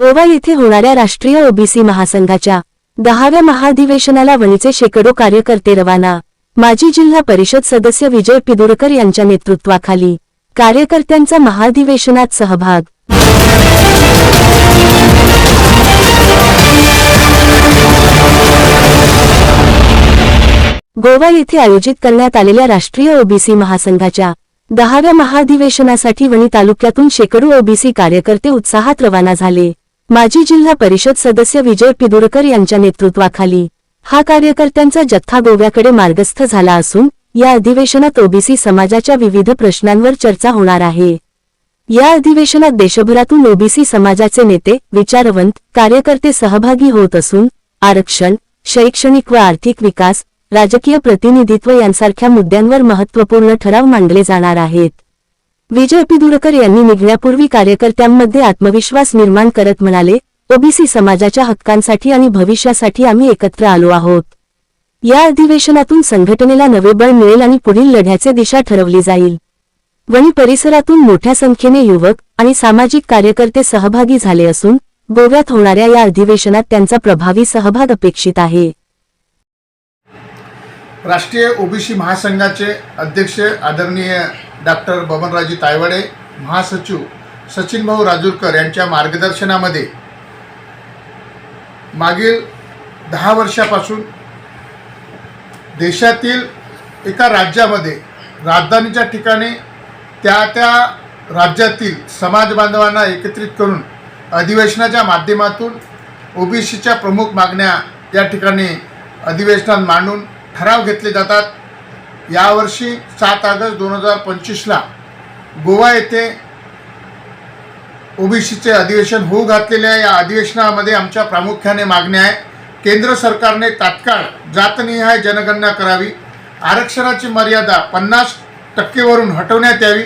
गोवा येथे होणाऱ्या राष्ट्रीय ओबीसी महासंघाच्या दहाव्या महाधिवेशनाला वणीचे शेकडो कार्यकर्ते रवाना. माजी जिल्हा परिषद सदस्य विजय पिदुरकर यांच्या नेतृत्वाखाली कार्यकर्त्यांचा महाधिवेशनात सहभाग. गोवा येथे आयोजित करण्यात आलेल्या राष्ट्रीय ओबीसी महासंघाच्या दहाव्या महाधिवेशनासाठी वणी तालुक्यातून शेकडो ओबीसी कार्यकर्ते उत्साहात रवाना झाले. माजी जिल्हा परिषद सदस्य विजय पिदुरकर यांच्या नेतृत्वाखाली हा कार्यकर्त्यांचा जथ्था गोव्याकडे मार्गस्थ झाला असून या अधिवेशनात ओबीसी समाजाच्या विविध प्रश्नांवर चर्चा होणार आहे. या अधिवेशनात देशभरातून ओबीसी समाजाचे नेते विचारवंत कार्यकर्ते सहभागी होत असून आरक्षण शैक्षणिक व आर्थिक विकास राजकीय प्रतिनिधित्व यांसारख्या मुद्द्यांवर महत्त्वपूर्ण ठराव मांडले जाणार आहेत. विजय पिदुरकर यांनी निघण्यापूर्वी कार्यकर्त्यांमध्ये आत्मविश्वास निर्माण करत म्हणाले ओबीसी समाजाच्या हक्कांसाठी आणि भविष्यासाठी आम्ही एकत्र आलो आहोत. या अधिवेशनातून संघटनेला नवे बळ मिळेल आणि पुढील लढ्याचे दिशा ठरवली जाईल. वणी परिसरातून मोठ्या संख्येने युवक आणि सामाजिक कार्यकर्ते सहभागी झाले असून गोव्यात होणाऱ्या या अधिवेशनात त्यांचा प्रभावी सहभाग अपेक्षित आहे. राष्ट्रीय ओबीसी महासंघाचे अध्यक्ष आदरणीय डॉक्टर बबनराजी तायवाडे महासचिव सचिनभाऊ राजूरकर यांच्या मार्गदर्शनामध्ये मागील दहा वर्षापासून देशातील एका राज्यामध्ये राजधानीच्या ठिकाणी त्या त्या राज्यातील समाज बांधवांना एकत्रित करून अधिवेशनाच्या माध्यमातून ओबीसीच्या प्रमुख मागण्या या ठिकाणी अधिवेशनात मांडून ठराव घेतले जातात. यावर्षी सात ऑगस्ट दोन हजार पंचवीसला गोवा येथे ओबीसीचे अधिवेशन होऊ घातलेले आहे. या अधिवेशनामध्ये आमच्या प्रामुख्याने मागण्या आहे. केंद्र सरकारने तात्काळ जातनिहाय जनगणना करावी. आरक्षणाची मर्यादा पन्नास टक्केवरून हटवण्यात यावी.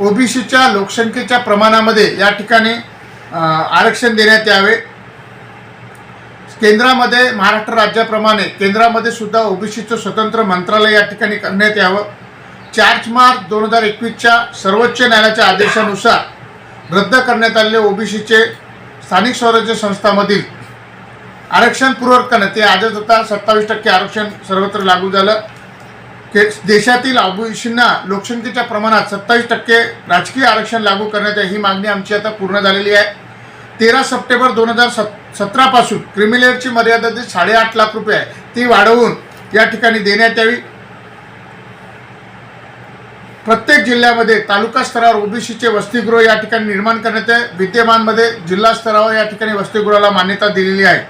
ओबीसीच्या लोकसंख्येच्या प्रमाणामध्ये या ठिकाणी आरक्षण देण्यात यावे. केंद्रामध्ये महाराष्ट्र राज्याप्रमाणे केंद्रामध्ये सुद्धा ओबीसीचं स्वतंत्र मंत्रालय या ठिकाणी करण्यात यावं. चार मार्च दोन हजार एकवीसच्या सर्वोच्च न्यायालयाच्या आदेशानुसार रद्द करण्यात आलेले ओबीसीचे स्थानिक स्वराज्य संस्थामधील आरक्षण पूर्वक ते आजच आता सत्तावीस टक्के आरक्षण सर्वत्र लागू झालं. के देशातील ओबीसींना लोकसंख्येच्या प्रमाणात सत्तावीस टक्के राजकीय आरक्षण लागू करण्यात ही मागणी आमची आता पूर्ण झालेली आहे. तेरा सप्टेंबर दोन हजार सत् सतरापासून. क्रिमिलेअरची मर्यादा जी साडेआठ लाख रुपये आहे ती वाढवून या ठिकाणी देण्यात यावी. प्रत्येक जिल्ह्यामध्ये तालुका स्तरावर ओबीसीचे वसतिगृह या ठिकाणी निर्माण करण्यात आहे विद्यमानमध्ये जिल्हा स्तरावर या ठिकाणी वसतिगृहाला मान्यता दिलेली आहे.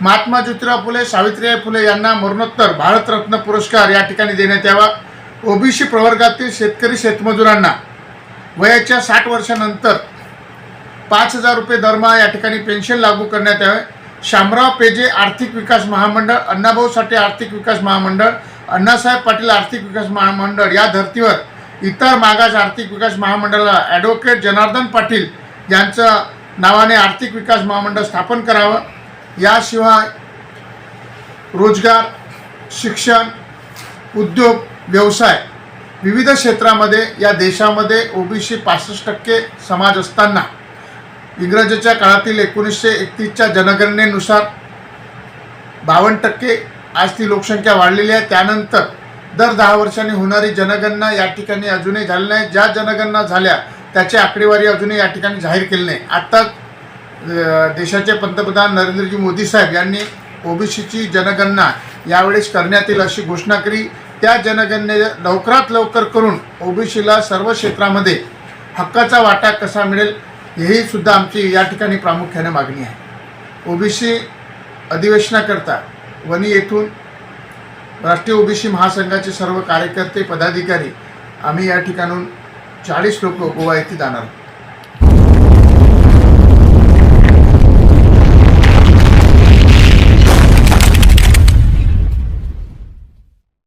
महात्मा ज्योतिराव फुले सावित्रीबाई फुले यांना मरणोत्तर भारतरत्न पुरस्कार या ठिकाणी देण्यात यावा. ओबीसी प्रवर्गातील शेतकरी शेतमजुरांना वयाच्या साठ वर्षानंतर पाच हजार रुपये दरमहा या ठिकाणी पेन्शन लागू करण्यात यावे. शामराव पेजे आर्थिक विकास महामंडळ अण्णाभाऊ साठे आर्थिक विकास महामंडळ अण्णासाहेब पाटील आर्थिक विकास महामंडळ या धर्तीवर इतर मागास आर्थिक विकास महामंडळाला ॲडव्होकेट जनार्दन पाटील यांचं नावाने आर्थिक विकास महामंडळ स्थापन करावं. याशिवाय रोजगार शिक्षण उद्योग व्यवसाय विविध क्षेत्रामध्ये या देशामध्ये ओबीसी पासष्ट टक्के समाज असताना इंग्रजाच्या काळातील एकोणीसशे एकतीसच्या जनगणनेनुसार बावन्न टक्के आज ती लोकसंख्या वाढलेली आहे. त्यानंतर दर दहा वर्षांनी होणारी जनगणना या ठिकाणी अजूनही झाली नाही. ज्या जनगणना झाल्या त्याची आकडेवारी अजूनही या ठिकाणी जाहीर केली नाही. आत्ताच देशाचे पंतप्रधान नरेंद्रजी मोदी साहेब यांनी ओबीसीची जनगणना यावेळेस करण्यात येईल अशी घोषणा केली. त्या जनगणने लवकरात लवकर करून ओबीसीला सर्व क्षेत्रामध्ये हक्काचा वाटा कसा मिळेल हेही सुद्धा आमची या ठिकाणी प्रामुख्याने मागणी आहे. ओबीसी अधिवेशनाकरता वनी येथून राष्ट्रीय ओबीसी महासंघाचे सर्व कार्यकर्ते पदाधिकारी आम्ही या ठिकाणून चाळीस लोक गोवा येथे जाणार आहोत.